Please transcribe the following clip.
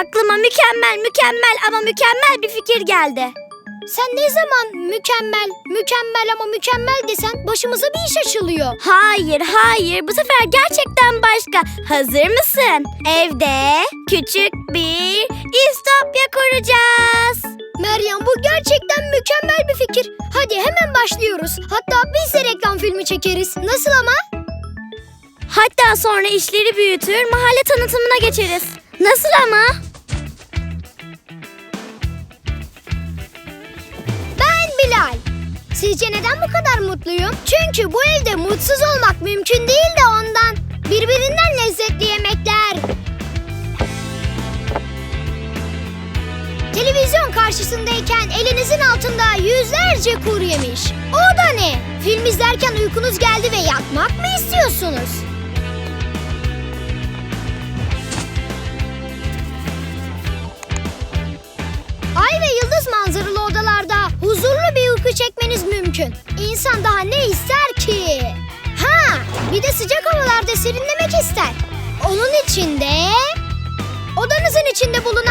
Aklıma mükemmel mükemmel ama mükemmel bir fikir geldi. Sen ne zaman mükemmel, mükemmel ama mükemmel desen başımıza bir iş açılıyor. Hayır hayır bu sefer gerçekten başka. Hazır mısın? Evde küçük bir istopya kuracağız. Meryem bu gerçekten mükemmel bir fikir. Hadi hemen başlıyoruz. Hatta biz de reklam filmi çekeriz. Nasıl ama? Hatta sonra işleri büyütür mahalle tanıtımına geçeriz. Nasıl ama? Sizce neden bu kadar mutluyum? Çünkü bu evde mutsuz olmak mümkün değil de ondan. Birbirinden lezzetli yemekler. Televizyon karşısındayken elinizin altında yüzlerce kur yemiş. O da ne? Film izlerken uykunuz geldi ve yatmak mı istiyorsunuz? Mümkün. İnsan daha ne ister ki? Ha, bir de sıcak havalarda serinlemek ister. Onun için de odanızın içinde bulunan.